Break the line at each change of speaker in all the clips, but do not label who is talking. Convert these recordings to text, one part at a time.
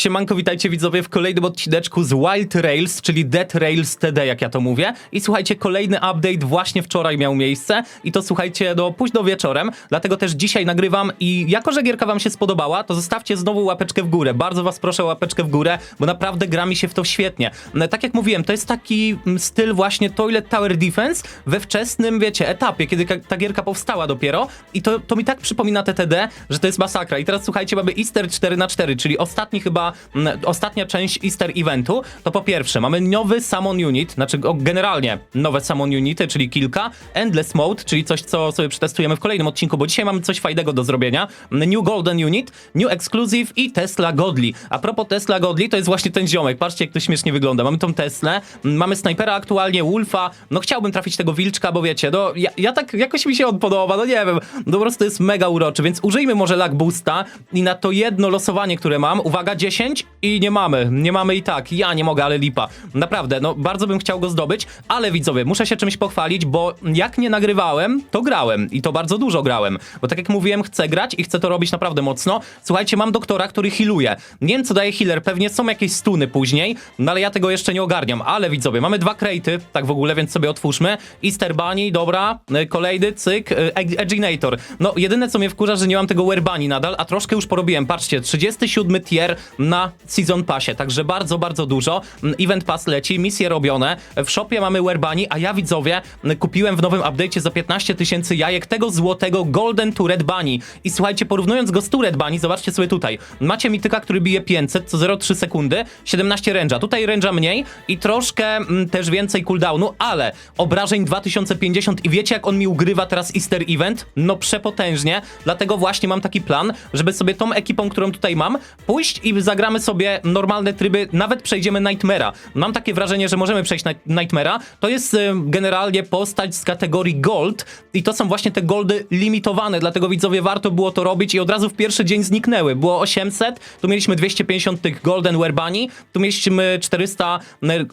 Siemanko, witajcie widzowie w kolejnym odcineczku z Wild Rails, czyli Dead Rails TD, jak ja to mówię. I słuchajcie, kolejny update właśnie wczoraj miał miejsce i to słuchajcie, do późno wieczorem, dlatego też dzisiaj nagrywam i jako, że gierka wam się spodobała, to zostawcie znowu łapeczkę w górę. Bardzo was proszę o łapeczkę w górę, bo naprawdę gra mi się w to świetnie. No, tak jak mówiłem, to jest taki mm, styl właśnie Toilet Tower Defense we wczesnym, wiecie, etapie, kiedy ta gierka powstała dopiero i to, to mi tak przypomina TTD, że to jest masakra. I teraz słuchajcie, mamy Easter 4 na 4 czyli ostatni chyba m, ostatnia część Easter Eventu, to po pierwsze mamy nowy Summon Unit, znaczy o, generalnie nowe Summon Unity, czyli kilka, Endless Mode, czyli coś, co sobie przetestujemy w kolejnym odcinku, bo dzisiaj mamy coś fajnego do zrobienia, New Golden Unit, New Exclusive i Tesla Godly. A propos Tesla Godly, to jest właśnie ten ziomek, patrzcie jak to śmiesznie wygląda. Mamy tą Teslę, mamy snajpera aktualnie, Wolfa, no chciałbym trafić tego wilczka, bo wiecie, no ja, ja tak jakoś mi się on podoba, no nie wiem, no po prostu jest mega uroczy, więc użyjmy może lag boosta i na to jedno losowanie, które mam, uwaga, 10 i nie mamy, nie mamy i tak, ja nie mogę, ale lipa. Naprawdę, no bardzo bym chciał go zdobyć, ale widzowie, muszę się czymś pochwalić, bo jak nie nagrywałem, to grałem i to bardzo dużo grałem, bo tak jak mówiłem, chcę grać i chcę to robić naprawdę mocno. Słuchajcie, mam doktora, który healuje. Nie wiem, co daje healer, pewnie są jakieś stuny później, no ale ja tego jeszcze nie ogarniam, ale widzowie, mamy dwa krejty, tak w ogóle, więc sobie otwórzmy. Easter Bunny, dobra, y, kolejny, cyk, Eg- Eginator. No, jedyne co mnie wkurza, że nie mam tego Wear Bunny nadal, a troszkę już porobiłem. Patrzcie, 37 tier na Season Passie, także bardzo, bardzo dużo. Mm, Event Pass leci, misje robione. W shopie mamy Wear Bunny, a ja widzowie y, kupiłem w nowym update'cie za 15 tysięcy jajek tego złotego Golden to Red Bunny. I słuchajcie, porównując go z tu Red Bunny, zobaczcie sobie tutaj. Macie mityka, który bije 500 co 0,3 sekundy, 17 ręża. Tutaj ręża mniej i troszkę mm, też więcej cooldownu, ale obrażeń 2050 i wiecie jak on mi ugrywa teraz Easter Event? No przepotężnie, dlatego właśnie mam taki plan, żeby sobie tą ekipą, którą tutaj mam, pójść i zagramy sobie normalne tryby, nawet przejdziemy Nightmare'a. Mam takie wrażenie, że możemy przejść Night- Nightmare'a. To jest y, generalnie postać z kategorii Gold i to są właśnie te goldy limitowane, dlatego widzowie warto było to robić i od razu w pierwszy dzień zniknęły. Było 800, tu mieliśmy 250 tych Golden Wear Bunny, tu mieliśmy 400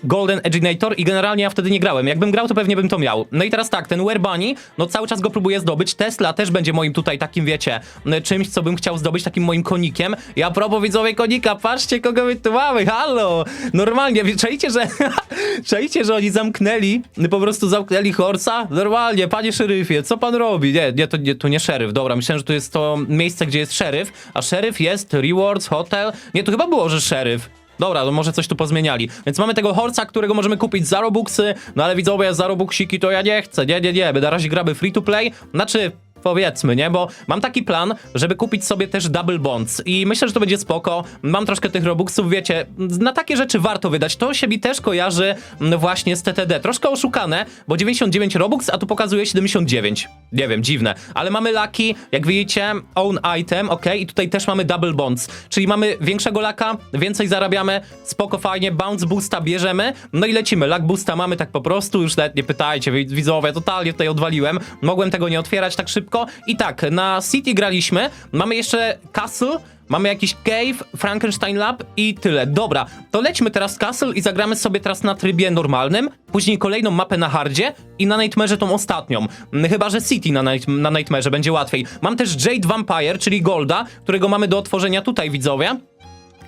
Golden Eginator i generalnie ja wtedy nie grałem. Jakbym grał, to pewnie bym to miał. No i teraz tak, ten Wear Bunny, no cały czas go próbuję zdobyć. Tesla też będzie moim tutaj takim, wiecie, czymś, co bym chciał zdobyć, takim moim konikiem. Ja propos widzowie konika, patrzcie kogo my tu mamy, halo! Normalnie, czajcie, że czajcie, że oni zamknęli, po prostu zamknęli Horsa? Normalnie, panie szeryfie, co pan robi? Nie, nie, to nie, to nie szeryf, dobra, myślałem, że to jest to miejsce, gdzie jest szeryf, a szeryf jest Rewards, Hotel. Nie, to chyba było, że szeryf. Dobra, no może coś tu pozmieniali. Więc mamy tego Horsa, którego możemy kupić za Robuxy, no ale widzowie, za Robuxiki to ja nie chcę, nie, nie, nie, my na razie gramy free to play, znaczy powiedzmy, nie? Bo mam taki plan, żeby kupić sobie też double bonds i myślę, że to będzie spoko. Mam troszkę tych robuxów, wiecie, na takie rzeczy warto wydać. To się mi też kojarzy mm, właśnie z TTD. Troszkę oszukane, bo 99 robux, a tu pokazuje 79. Nie wiem, dziwne. Ale mamy laki, jak widzicie, own item, ok? I tutaj też mamy double bonds, czyli mamy większego laka, więcej zarabiamy, spoko, fajnie, bounce boosta bierzemy, no i lecimy. Luck boosta mamy tak po prostu, już nawet nie pytajcie, wi- widzowie, totalnie tutaj odwaliłem. Mogłem tego nie otwierać tak szybko. I tak, na City graliśmy, mamy jeszcze Castle, Mamy jakiś cave, Frankenstein Lab i tyle. Dobra, to lećmy teraz Castle i zagramy sobie teraz na trybie normalnym, później kolejną mapę na hardzie i na Nightmare'ze tą ostatnią. Mm, Chyba, że City na, night, na będzie łatwiej. Mam też Jade Vampire, czyli Golda, którego mamy do otworzenia tutaj, widzowie.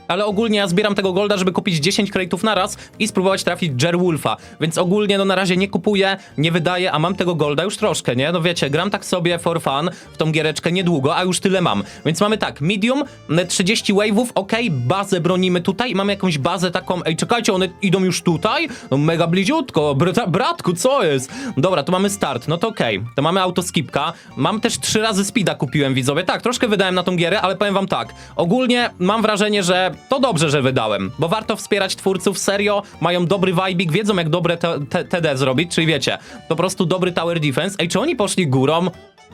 Ale ogólnie ja zbieram tego golda, żeby kupić 10 kredytów na raz i spróbować trafić Jerwolfa. Więc ogólnie no na razie nie kupuję, nie wydaję, a mam tego golda już troszkę, nie? No wiecie, gram tak sobie for fun w tą giereczkę niedługo, a już tyle mam. Więc mamy tak, medium, m, 30 wave'ów, ok, bazę bronimy tutaj, mamy jakąś bazę taką, ej czekajcie, one idą już tutaj? No mega bliziutko, Bra bratku, co jest? Dobra, to mamy start, no to okej, to mamy autoskipka, mam też trzy razy speeda kupiłem, widzowie, tak, troszkę wydałem na tą gierę, ale powiem wam tak, ogólnie mam wrażenie, że to dobrze, że wydałem, bo warto wspierać twórców, serio, mają dobry vibik, wiedzą jak dobre TD zrobić, czyli wiecie, po prostu dobry tower defense. Ej, czy oni poszli górą?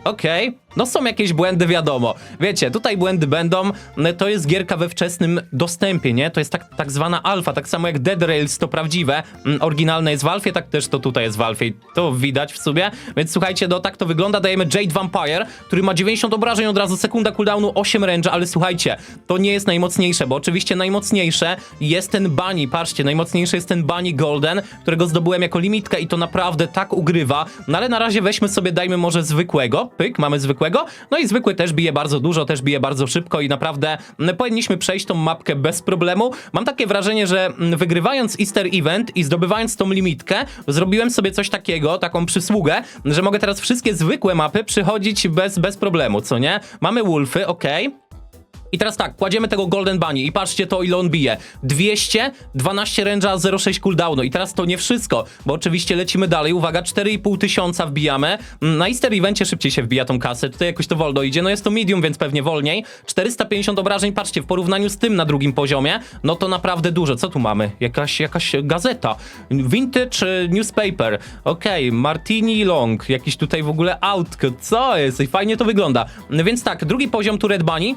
Okej, no są jakieś błędy, wiadomo. Wiecie, tutaj błędy będą, no to jest gierka we wczesnym dostępie, nie? To jest tak, tak zwana alfa, tak samo jak Dead Rails to prawdziwe, mm, oryginalne jest w alfie, tak też to tutaj jest w alfie. To widać w sumie. Więc słuchajcie, no tak to wygląda, dajemy Jade Vampire, który ma 90 obrażeń od razu, sekunda cooldownu, 8 range'a, ale słuchajcie, to nie jest najmocniejsze, bo oczywiście najmocniejsze jest ten Bunny, patrzcie, najmocniejszy jest ten Bunny Golden, którego zdobyłem jako limitkę i to naprawdę tak ugrywa, no ale na razie weźmy sobie, dajmy może zwykłego, pyk, mamy zwykłego zwykłego. No i zwykły też bije bardzo dużo, też bije bardzo szybko i naprawdę powinniśmy przejść tą mapkę bez problemu. Mam takie wrażenie, że wygrywając Easter Event i zdobywając tą limitkę, zrobiłem sobie coś takiego, taką przysługę, że mogę teraz wszystkie zwykłe mapy przychodzić bez, bez problemu, co nie? Mamy Wolfy, okej. I teraz tak, kładziemy tego Golden Bunny i patrzcie to ile on bije. 200, 12 range'a, 0,6 cooldownu. I teraz to nie wszystko, bo oczywiście lecimy dalej. Uwaga, 4,5 tysiąca wbijamy. Mm, Na Easter Evencie szybciej się wbija tą kasę. Tutaj jakoś to wolno idzie. No jest to medium, więc pewnie wolniej. 450 obrażeń, patrzcie, w porównaniu z tym na drugim poziomie, no to naprawdę dużo. Co tu mamy? Jakaś, jakaś gazeta. Vintage e, newspaper. Okej, Martini Long. Jakiś tutaj w ogóle outcut. Co jest? I fajnie to wygląda. Więc tak, drugi poziom tu Red Bunny.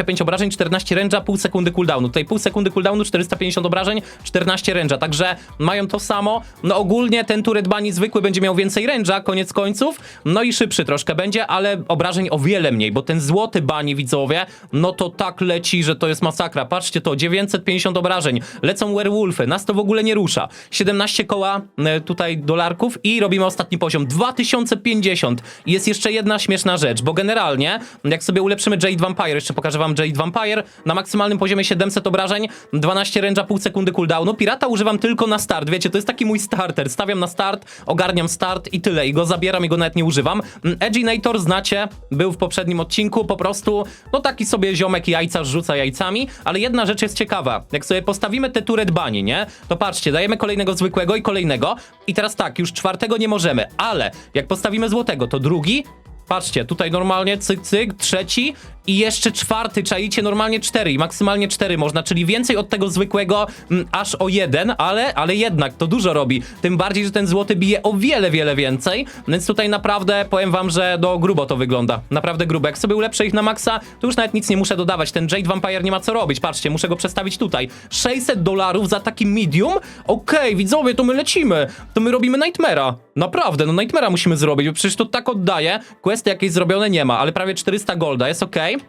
125 obrażeń, 14 range'a, pół sekundy cooldownu. Tutaj pół sekundy cooldownu, 450 obrażeń, 14 range'a. Także mają to samo. No ogólnie ten tu Red Bunny zwykły będzie miał więcej range'a, koniec końców. No i szybszy troszkę będzie, ale obrażeń o wiele mniej, bo ten złoty Bunny, widzowie, no to tak leci, że to jest masakra. Patrzcie to, 950 obrażeń. Lecą werewolfy, nas to w ogóle nie rusza. 17 koła e, tutaj dolarków i robimy ostatni poziom. 2050. I jest jeszcze jedna śmieszna rzecz, bo generalnie, jak sobie ulepszymy Jade Vampire, jeszcze pokażę wam Jade Vampire, na maksymalnym poziomie 700 obrażeń, 12 range'a, pół sekundy cooldownu. Pirata używam tylko na start, wiecie, to jest taki mój starter. Stawiam na start, ogarniam start i tyle. I go zabieram i go nawet nie używam. Mm, Edginator znacie, był w poprzednim odcinku, po prostu, no taki sobie ziomek jajca rzuca jajcami, ale jedna rzecz jest ciekawa. Jak sobie postawimy te turet bani, nie? To patrzcie, dajemy kolejnego zwykłego i kolejnego. I teraz tak, już czwartego nie możemy, ale jak postawimy złotego, to drugi, Patrzcie, tutaj normalnie cyk, cyk, trzeci i jeszcze czwarty, czaicie normalnie cztery i maksymalnie cztery można, czyli więcej od tego zwykłego mm, aż o jeden, ale, ale jednak to dużo robi. Tym bardziej, że ten złoty bije o wiele, wiele więcej, więc tutaj naprawdę powiem wam, że do grubo to wygląda. Naprawdę grubo. Jak sobie ulepszę ich na maksa, to już nawet nic nie muszę dodawać. Ten Jade Vampire nie ma co robić. Patrzcie, muszę go przestawić tutaj. 600 dolarów za taki medium? Okej, widzowie, to my lecimy. To my robimy Nightmare'a. Naprawdę, no Nightmare'a musimy zrobić, bo przecież to tak oddaje. Questy jakieś zrobione nie ma, ale prawie 400 golda, jest okej.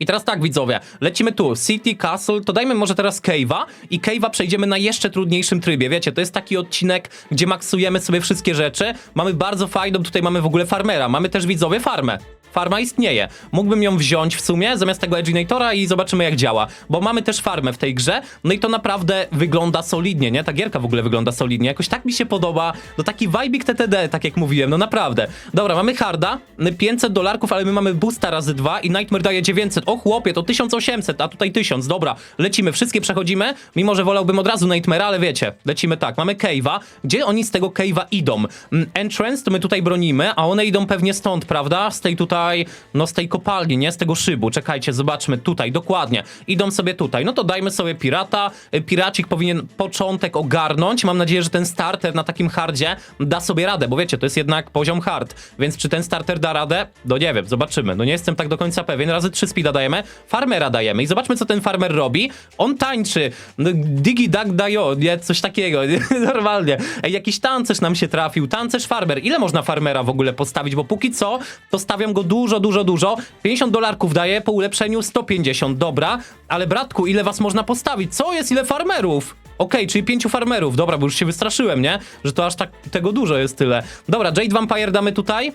I teraz tak, widzowie, lecimy tu. City, Castle, to dajmy może teraz Cave'a i Cave'a przejdziemy na jeszcze trudniejszym trybie. Wiecie, to jest taki odcinek, gdzie maksujemy sobie wszystkie rzeczy. Mamy bardzo fajną, tutaj mamy w ogóle farmera, mamy też, widzowie, farmę. Farma istnieje. Mógłbym ją wziąć w sumie zamiast tego Edginatora i zobaczymy jak działa. Bo mamy też farmę w tej grze, no i to naprawdę wygląda solidnie, nie? Ta gierka w ogóle wygląda solidnie. Jakoś tak mi się podoba. No taki vibik TTD, tak jak mówiłem, no naprawdę. Dobra, mamy harda, 500 dolarków, ale my mamy boosta razy dwa i Nightmare daje 900. O chłopie, to 1800, a tutaj 1000. Dobra, lecimy, wszystkie przechodzimy, mimo że wolałbym od razu Nightmare, ale wiecie, lecimy tak. Mamy Cave'a. Gdzie oni z tego Cave'a idą? Mm, Entrance to my tutaj bronimy, a one idą pewnie stąd, prawda? Z tej tutaj, no z tej kopalni, nie? Z tego szybu. Czekajcie, zobaczmy tutaj, dokładnie. Idą sobie tutaj. No to dajmy sobie pirata. Y, Piracik powinien początek ogarnąć. Mam nadzieję, że ten starter na takim hardzie da sobie radę, bo wiecie, to jest jednak poziom hard. Więc czy ten starter da radę? No nie wiem, zobaczymy. No nie jestem tak do końca pewien. Razy 3 speeda dajemy, farmera dajemy i zobaczmy, co ten farmer robi. On tańczy. No, digi dag dajo, nie? Coś takiego. Normalnie. Ej, jakiś tancerz nam się trafił. Tancerz farmer. Ile można farmera w ogóle postawić? Bo póki co, to stawiam go dużo, dużo, dużo. 50 dolarków daję, po ulepszeniu 150. Dobra, ale bratku, ile was można postawić? Co jest? Ile farmerów? Okej, czyli pięciu farmerów. Dobra, bo już się wystraszyłem, nie? Że to aż tak tego dużo jest tyle. Dobra, Jade Vampire damy tutaj.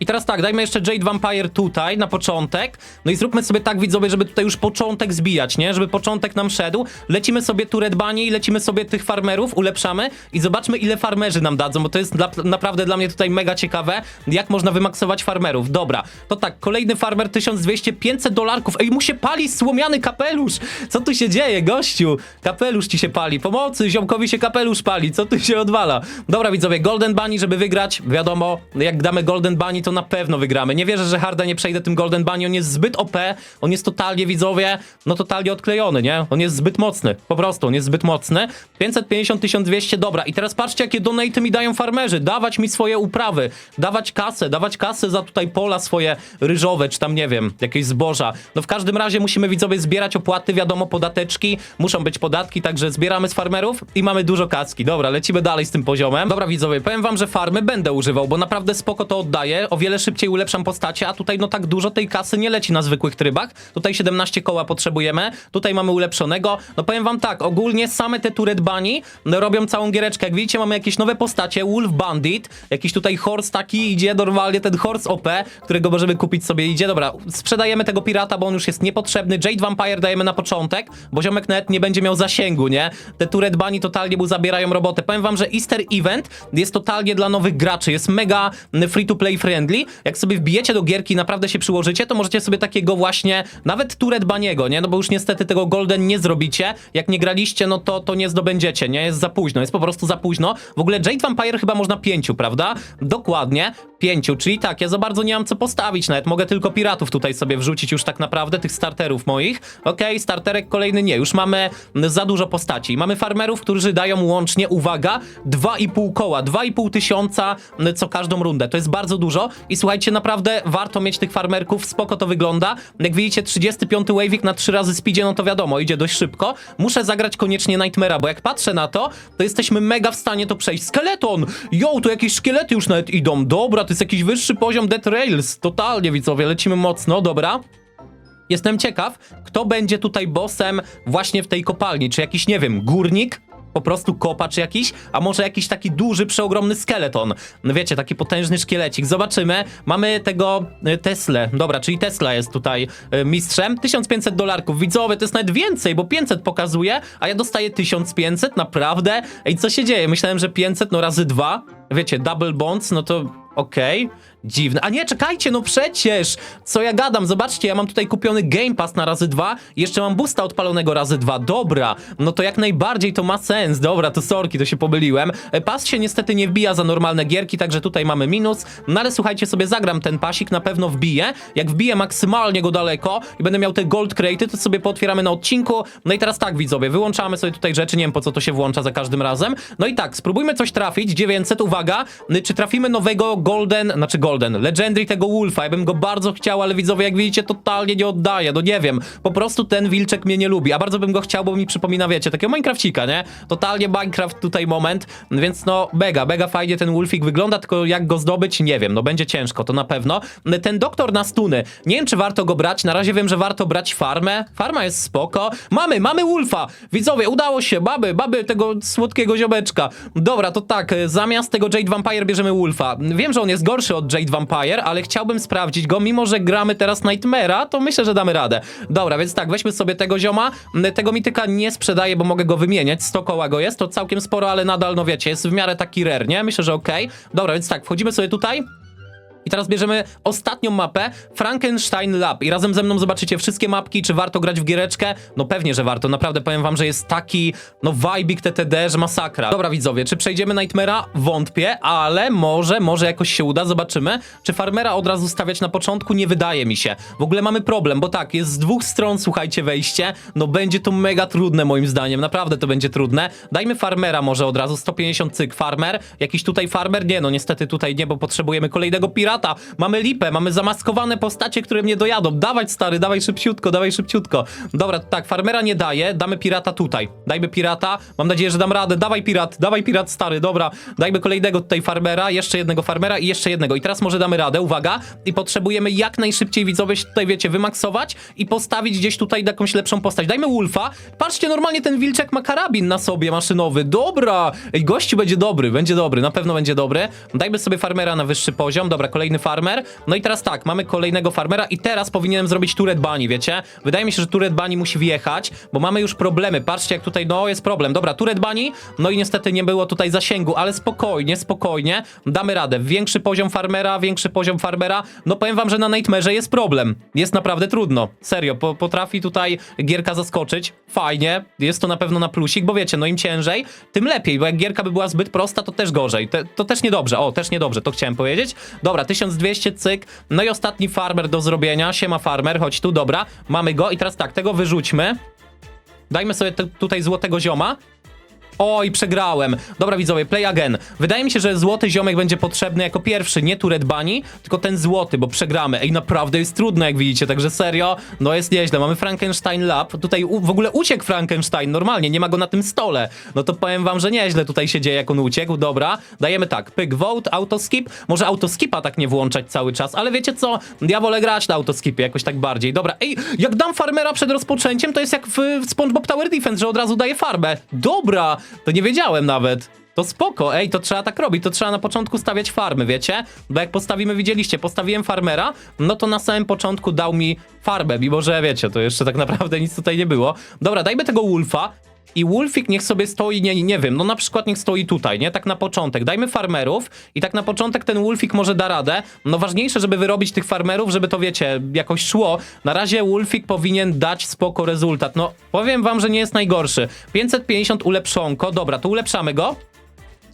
I teraz tak, dajmy jeszcze Jade Vampire tutaj na początek. No i zróbmy sobie tak, widzowie, żeby tutaj już początek zbijać, nie? Żeby początek nam szedł. Lecimy sobie tu Red Bunny, lecimy sobie tych farmerów, ulepszamy i zobaczmy, ile farmerzy nam dadzą, bo to jest dla, naprawdę dla mnie tutaj mega ciekawe, jak można wymaksować farmerów. Dobra, to tak, kolejny farmer 1200, 500 dolarków. Ej, mu się pali słomiany kapelusz! Co tu się dzieje, gościu? Kapelusz ci się pali. Pomocy, ziomkowi się kapelusz pali. Co tu się odwala? Dobra, widzowie, Golden Bunny, żeby wygrać, wiadomo, jak damy Golden Bunny, to na pewno wygramy. Nie wierzę, że Harda nie przejdę tym Golden Bunny, on jest zbyt OP, on jest totalnie, widzowie, no totalnie odklejony, nie? On jest zbyt mocny, po prostu, on jest zbyt mocny. 550, 1200, dobra. I teraz patrzcie, jakie donaty mi dają farmerzy. Dawać mi swoje uprawy, dawać kasę, dawać kasę za tutaj pola swoje ryżowe, czy tam, nie wiem, jakieś zboża. No w każdym razie musimy, widzowie, zbierać opłaty, wiadomo, podateczki, muszą być podatki, także zbieramy z farmerów i mamy dużo kaski. Dobra, lecimy dalej z tym poziomem. Dobra, widzowie, powiem wam, że farmy będę używał, bo naprawdę spoko to oddaje. O wiele szybciej ulepszam postacie, a tutaj no tak dużo tej kasy nie leci na zwykłych trybach. Tutaj 17 koła potrzebujemy, tutaj mamy ulepszonego. No powiem wam tak, ogólnie same te Turret Bunny no, robią całą giereczkę. Jak widzicie, mamy jakieś nowe postacie, Wolf Bandit, jakiś tutaj horse taki idzie, normalnie ten horse OP, którego możemy kupić sobie idzie. Dobra, sprzedajemy tego pirata, bo on już jest niepotrzebny. Jade Vampire dajemy na początek, bo ziomek nawet nie będzie miał zasięgu, nie? Te Turret Bunny totalnie mu zabierają robotę. Powiem wam, że Easter Event jest totalnie dla nowych graczy, jest mega free to play friendly. Jak sobie wbijecie do gierki naprawdę się przyłożycie, to możecie sobie takiego właśnie, nawet Turret Baniego, nie? No bo już niestety tego Golden nie zrobicie. Jak nie graliście, no to, to nie zdobędziecie, nie? Jest za późno, jest po prostu za późno. W ogóle Jade Vampire chyba można pięciu, prawda? Dokładnie, pięciu, czyli tak, ja za bardzo nie mam co postawić nawet. Mogę tylko piratów tutaj sobie wrzucić już tak naprawdę, tych starterów moich. Okej, starterek kolejny nie, już mamy za dużo postaci. Mamy farmerów, którzy dają łącznie, uwaga, 2,5 koła, 2,5 tysiąca co każdą rundę. To jest bardzo dużo i słuchajcie, naprawdę warto mieć tych farmerków, spoko to wygląda. Jak widzicie, 35 Wavik na 3 razy speedzie, no to wiadomo, idzie dość szybko. Muszę zagrać koniecznie Nightmare'a, bo jak patrzę na to, to jesteśmy mega w stanie to przejść. Skeleton! Yo, tu jakieś szkielety już nawet idą. Dobra, to jest jakiś wyższy poziom Dead Rails. Totalnie, widzowie, lecimy mocno, dobra. Jestem ciekaw, kto będzie tutaj bossem właśnie w tej kopalni. Czy jakiś, nie wiem, górnik? Po prostu kopacz jakiś, a może jakiś taki duży, przeogromny skeleton. No wiecie, taki potężny szkielecik. Zobaczymy. Mamy tego y, Teslę. Dobra, czyli Tesla jest tutaj y, mistrzem. 1500 dolarków. Widzowie, to jest nawet więcej, bo 500 pokazuje, a ja dostaję 1500. Naprawdę? Ej, co się dzieje? Myślałem, że 500 no razy dwa. Wiecie, double bonds, no to okej. Dziwne. A nie, czekajcie, no przecież! Co ja gadam? Zobaczcie, ja mam tutaj kupiony Game Pass na razy dwa jeszcze mam boosta odpalonego razy dwa. Dobra, no to jak najbardziej to ma sens. Dobra, to sorki, to się pomyliłem. E, Pas się niestety nie wbija za normalne gierki, także tutaj mamy minus. No ale słuchajcie, sobie zagram ten pasik, na pewno wbiję. Jak wbiję maksymalnie go daleko i będę miał te gold crate'y, to sobie pootwieramy na odcinku. No i teraz tak, widzowie, wyłączamy sobie tutaj rzeczy, nie wiem po co to się włącza za każdym razem. No i tak, spróbujmy coś trafić. 900, uwaga, y, czy trafimy nowego golden, znaczy golden, legendary tego wolfa. Ja bym go bardzo chciał, ale widzowie, jak widzicie, totalnie nie oddaje. No nie wiem, po prostu ten wilczek mnie nie lubi, a bardzo bym go chciał, bo mi przypomina, wiecie, takiego Minecrafcika, nie? Totalnie Minecraft tutaj moment, więc no mega, mega fajnie ten wolfik wygląda, tylko jak go zdobyć, nie wiem, no będzie ciężko, to na pewno. Ten doktor na stuny, nie wiem, czy warto go brać, na razie wiem, że warto brać farmę, farma jest spoko. Mamy, mamy wolfa! Widzowie, udało się, baby, baby tego słodkiego ziomeczka. Dobra, to tak, zamiast tego Jade Vampire bierzemy wolfa. Wiem, że on jest gorszy od Jade Vampire, ale chciałbym sprawdzić go, mimo że gramy teraz Nightmare'a, to myślę, że damy radę. Dobra, więc tak, weźmy sobie tego zioma, tego mityka nie sprzedaję, bo mogę go wymieniać, 100 koła go jest, to całkiem sporo, ale nadal, no wiecie, jest w miarę taki rare, nie? Myślę, że okej. Dobra, więc tak, wchodzimy sobie tutaj. I teraz bierzemy ostatnią mapę, Frankenstein Lab. I razem ze mną zobaczycie wszystkie mapki, czy warto grać w giereczkę. No pewnie, że warto. Naprawdę powiem wam, że jest taki, no vibik TTD, że masakra. Dobra widzowie, czy przejdziemy Nightmare'a? Wątpię, ale może, może jakoś się uda, zobaczymy. Czy Farmera od razu stawiać na początku? Nie wydaje mi się. W ogóle mamy problem, bo tak, jest z dwóch stron, słuchajcie, wejście. No będzie to mega trudne moim zdaniem, naprawdę to będzie trudne. Dajmy Farmera może od razu, 150 cyk, Farmer. Jakiś tutaj Farmer? Nie, no niestety tutaj nie, bo potrzebujemy kolejnego pirata. Mamy lipę, mamy zamaskowane postacie, które mnie dojadą. Dawać stary, dawaj szybciutko, dawaj szybciutko. Dobra, tak, farmera nie daje, damy pirata tutaj. Dajmy pirata, mam nadzieję, że dam radę. Dawaj pirat, dawaj pirat stary, dobra. Dajmy kolejnego tutaj farmera, jeszcze jednego farmera i jeszcze jednego. I teraz może damy radę, uwaga. I potrzebujemy jak najszybciej widzowie się tutaj, wiecie, wymaksować i postawić gdzieś tutaj jakąś lepszą postać. Dajmy Wolfa. Patrzcie, normalnie ten wilczek ma karabin na sobie maszynowy. Dobra! Ej, gościu będzie dobry, będzie dobry, na pewno będzie dobry. Dajmy sobie farmera na wyższy poziom. Dobra, kolejny farmer. No i teraz tak, mamy kolejnego farmera i teraz powinienem zrobić turret bunny, wiecie? Wydaje mi się, że turret bunny musi wjechać, bo mamy już problemy. Patrzcie, jak tutaj, no, jest problem. Dobra, turret bunny, no i niestety nie było tutaj zasięgu, ale spokojnie, spokojnie. Damy radę. Większy poziom farmera, większy poziom farmera. No powiem wam, że na Nightmare'ze jest problem. Jest naprawdę trudno. Serio, po, potrafi tutaj gierka zaskoczyć. Fajnie, jest to na pewno na plusik, bo wiecie, no im ciężej, tym lepiej, bo jak gierka by była zbyt prosta, to też gorzej. Te, to też niedobrze. O, też niedobrze, to chciałem powiedzieć. Dobra, 1200 cyk. No i ostatni farmer do zrobienia. Siema farmer, chodź tu, dobra. Mamy go i teraz tak, tego wyrzućmy. Dajmy sobie tutaj złotego zioma. Oj, przegrałem. Dobra, widzowie, play again. Wydaje mi się, że złoty ziomek będzie potrzebny jako pierwszy, nie tu Red Bunny, tylko ten złoty, bo przegramy. Ej, naprawdę jest trudno, jak widzicie, także serio, no jest nieźle. Mamy Frankenstein Lab, tutaj w ogóle uciekł Frankenstein, normalnie, nie ma go na tym stole. No to powiem wam, że nieźle tutaj się dzieje, jak on uciekł. Dobra, dajemy tak, pyk, vote, autoskip. Może autoskipa tak nie włączać cały czas, ale wiecie co, ja wolę grać na autoskipie jakoś tak bardziej. Dobra, ej, jak dam farmera przed rozpoczęciem, to jest jak w, SpongeBob Tower Defense, że od razu daje farbę. Dobra, to nie wiedziałem nawet. To spoko, ej, to trzeba tak robić, to trzeba na początku stawiać farmy, wiecie? Bo jak postawimy, widzieliście, postawiłem farmera, no to na samym początku dał mi farbę, mimo że wiecie, to jeszcze tak naprawdę nic tutaj nie było. Dobra, dajmy tego Wolfa. I Wolfik niech sobie stoi, nie, nie wiem, no na przykład niech stoi tutaj, nie? Tak na początek. Dajmy farmerów i tak na początek ten Wolfik może da radę. No ważniejsze, żeby wyrobić tych farmerów, żeby to, wiecie, jakoś szło. Na razie Wolfik powinien dać spoko rezultat. No, powiem wam, że nie jest najgorszy. 550 ulepszonko, dobra, to ulepszamy go.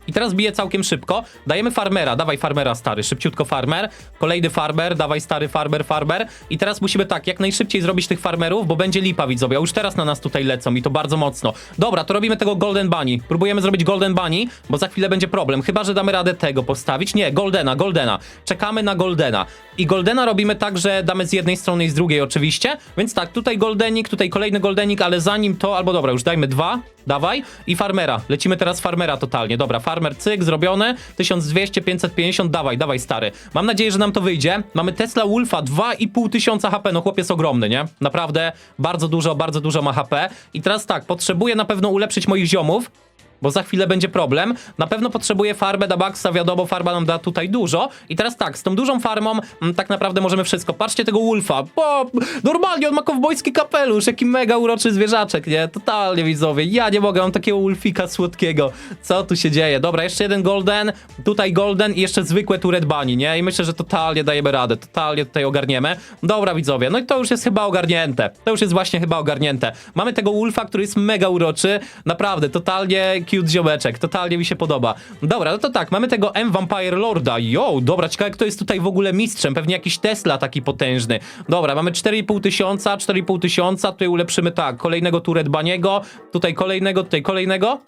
I teraz bije całkiem szybko. Dajemy farmera, dawaj farmera stary, szybciutko farmer. Kolejny farmer, dawaj stary farmer, farmer. I teraz musimy tak, jak najszybciej zrobić tych farmerów, bo będzie lipa widzowie. Już teraz na nas tutaj lecą i to bardzo mocno. Dobra, to robimy tego Golden Bunny. Próbujemy zrobić Golden Bunny, bo za chwilę będzie problem. Chyba, że damy radę tego postawić. Nie, Goldena, Goldena. Czekamy na Goldena. I Goldena robimy tak, że damy z jednej strony i z drugiej oczywiście. Więc tak, tutaj Goldenik, tutaj kolejny Goldenik, ale zanim to, albo dobra, już dajmy dwa. Dawaj. I farmera. Lecimy teraz farmera totalnie. Dobra, farmer cyk, zrobione. 1200, 550, dawaj, dawaj stary. Mam nadzieję, że nam to wyjdzie. Mamy Tesla Wolfa, 2,5 tysiąca HP. No chłop jest ogromny, nie? Naprawdę bardzo dużo, bardzo dużo ma HP. I teraz tak, potrzebuję na pewno ulepszyć moich ziomów. Bo za chwilę będzie problem. Na pewno potrzebuję farbę da Baxa, wiadomo, farba nam da tutaj dużo. I teraz tak, z tą dużą farmą mm, tak naprawdę możemy wszystko. Patrzcie tego Wolfa, bo normalnie on ma kowbojski kapelusz, jaki mega uroczy zwierzaczek, nie? Totalnie widzowie, ja nie mogę, mam takiego Wolfika słodkiego. Co tu się dzieje? Dobra, jeszcze jeden Golden, tutaj Golden i jeszcze zwykłe tu Red Bunny, nie? I myślę, że totalnie dajemy radę, totalnie tutaj ogarniemy. Dobra widzowie, no i to już jest chyba ogarnięte. To już jest właśnie chyba ogarnięte. Mamy tego Wolfa, który jest mega uroczy, naprawdę, totalnie cute ziomeczek, totalnie mi się podoba. Dobra, no to tak, mamy tego M-Vampire Lorda, yo, dobra, ciekawe kto jest tutaj w ogóle mistrzem, pewnie jakiś Tesla taki potężny. Dobra, mamy 4,5 tysiąca, 4,5 tysiąca, tutaj ulepszymy tak, kolejnego Turet Baniego, tutaj kolejnego, tutaj kolejnego.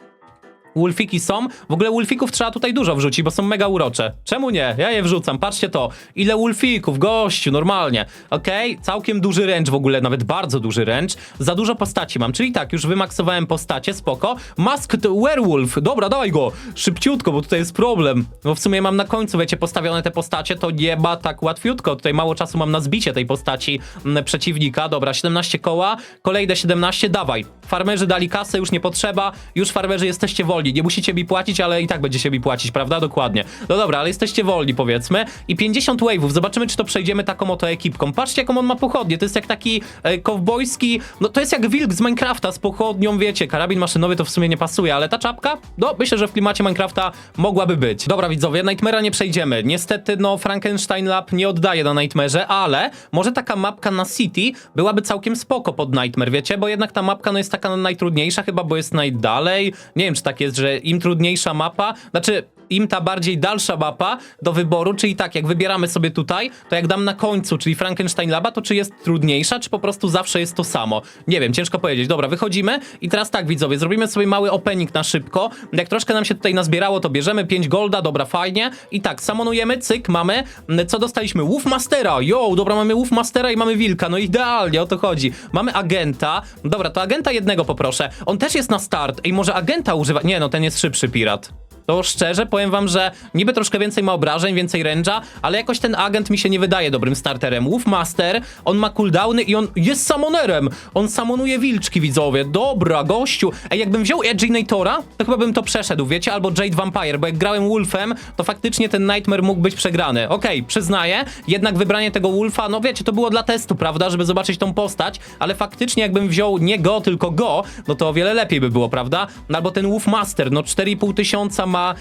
Wolfiki są. W ogóle Wolfików trzeba tutaj dużo wrzucić, bo są mega urocze. Czemu nie? Ja je wrzucam. Patrzcie to. Ile Wolfików, gościu, normalnie. Okej, całkiem duży ręcz w ogóle, nawet bardzo duży ręcz. Za dużo postaci mam, czyli tak, już wymaksowałem postacie, spoko. Masked Werewolf, dobra, dawaj go. Szybciutko, bo tutaj jest problem. No w sumie mam na końcu, wiecie, postawione te postacie, to nie ma tak łatwiutko. Tutaj mało czasu mam na zbicie tej postaci m, przeciwnika. Dobra, 17 koła, kolejne 17, dawaj. Farmerzy dali kasę, już nie potrzeba. Już farmerzy jesteście wolni. Nie musicie mi płacić, ale i tak będziecie mi płacić, prawda? Dokładnie. No dobra, ale jesteście wolni, powiedzmy. I 50 wave'ów. Zobaczymy, czy to przejdziemy taką oto ekipką. Patrzcie, jaką on ma pochodnie. To jest jak taki e, kowbojski... No to jest jak wilk z Minecrafta z pochodnią, wiecie. Karabin maszynowy to w sumie nie pasuje, ale ta czapka? No, myślę, że w klimacie Minecrafta mogłaby być. Dobra, widzowie, Nightmare'a nie przejdziemy. Niestety, no, Frankenstein Lab nie oddaje na Nightmare'ze, ale może taka mapka na City byłaby całkiem spoko pod Nightmare, wiecie? Bo jednak ta mapka no jest taka najtrudniejsza chyba, bo jest najdalej. Nie wiem, czy tak jest, że im trudniejsza mapa, znaczy im ta bardziej dalsza mapa do wyboru, czyli tak, jak wybieramy sobie tutaj, to jak dam na końcu, czyli Frankenstein Laba, to czy jest trudniejsza, czy po prostu zawsze jest to samo? Nie wiem, ciężko powiedzieć. Dobra, wychodzimy i teraz tak, widzowie, zrobimy sobie mały opening na szybko. Jak troszkę nam się tutaj nazbierało, to bierzemy 5 golda, dobra, fajnie. I tak, samonujemy, cyk, mamy. Co dostaliśmy? Wolfmastera, yo, dobra, mamy Wolfmastera i mamy Wilka, no idealnie, o to chodzi. Mamy agenta, dobra, to agenta jednego poproszę. On też jest na start, ej, może agenta używa... Nie, no, ten jest szybszy pirat. To szczerze powiem wam, że niby troszkę więcej ma obrażeń, więcej ręża, ale jakoś ten agent mi się nie wydaje dobrym starterem. Wolfmaster, on ma cooldowny i on jest samonerem. On samonuje wilczki, widzowie. Dobra, gościu. Ej, jakbym wziął Edginatora, to chyba bym to przeszedł, wiecie? Albo Jade Vampire, bo jak grałem Wolfem, to faktycznie ten Nightmare mógł być przegrany. Okej, przyznaję, jednak wybranie tego Wolfa, no wiecie, to było dla testu, prawda? Żeby zobaczyć tą postać, ale faktycznie jakbym wziął nie go, tylko go, no to o wiele lepiej by było, prawda? No albo ten Wolfmaster, no 4,5 tysiąca ma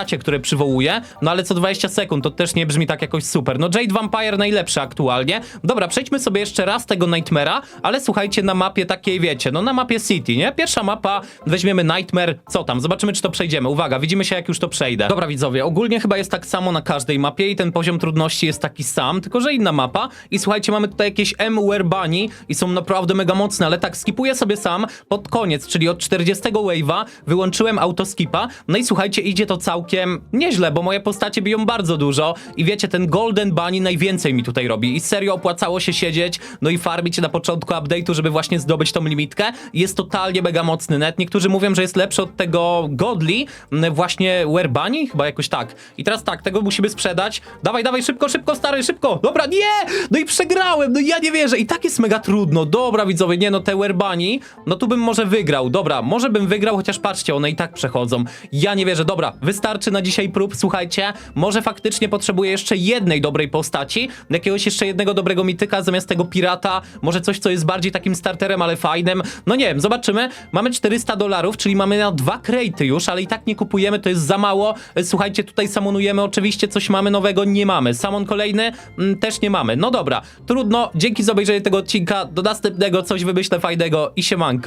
postacie, które przywołuje, no ale co 20 sekund to też nie brzmi tak jakoś super. No Jade Vampire najlepszy aktualnie. Dobra, przejdźmy sobie jeszcze raz tego Nightmare'a, ale słuchajcie, na mapie takiej, wiecie, no na mapie City, nie? Pierwsza mapa, weźmiemy Nightmare, co tam, zobaczymy, czy to przejdziemy. Uwaga, widzimy się, jak już to przejdę. Dobra, widzowie, ogólnie chyba jest tak samo na każdej mapie i ten poziom trudności jest taki sam, tylko że inna mapa. I słuchajcie, mamy tutaj jakieś M-Ware Bunny i są naprawdę mega mocne, ale tak skipuję sobie sam pod koniec, czyli od 40 wave'a wyłączyłem autoskipa. No i słuchajcie, idzie to całkiem nieźle, bo moje postacie biją bardzo dużo i wiecie, ten Golden Bunny najwięcej mi tutaj robi i serio opłacało się siedzieć, no i farmić na początku update'u, żeby właśnie zdobyć tą limitkę. Jest totalnie mega mocny net. Niektórzy mówią, że jest lepszy od tego Godly, właśnie Were Bunny, chyba jakoś tak. I teraz tak, tego musimy sprzedać. Dawaj, dawaj, szybko, szybko, stary, szybko. Dobra, nie! No i przegrałem, no ja nie wierzę. I tak jest mega trudno. Dobra, widzowie, nie no, te Were Bunny, no tu bym może wygrał. Dobra, może bym wygrał, chociaż patrzcie, one i tak przechodzą. Ja nie wierzę. Dobra, wystarczy na dzisiaj prób, słuchajcie. Może faktycznie potrzebuję jeszcze jednej dobrej postaci, jakiegoś jeszcze jednego dobrego mityka zamiast tego pirata. Może coś, co jest bardziej takim starterem, ale fajnym. No nie wiem, zobaczymy. Mamy 400 dolarów, czyli mamy na dwa krejty już, ale i tak nie kupujemy, to jest za mało. Słuchajcie, tutaj samonujemy, oczywiście coś mamy nowego, nie mamy. Samon kolejny mm, też nie mamy. No dobra, trudno. Dzięki za obejrzenie tego odcinka. Do następnego coś wymyślę fajnego i siemanko.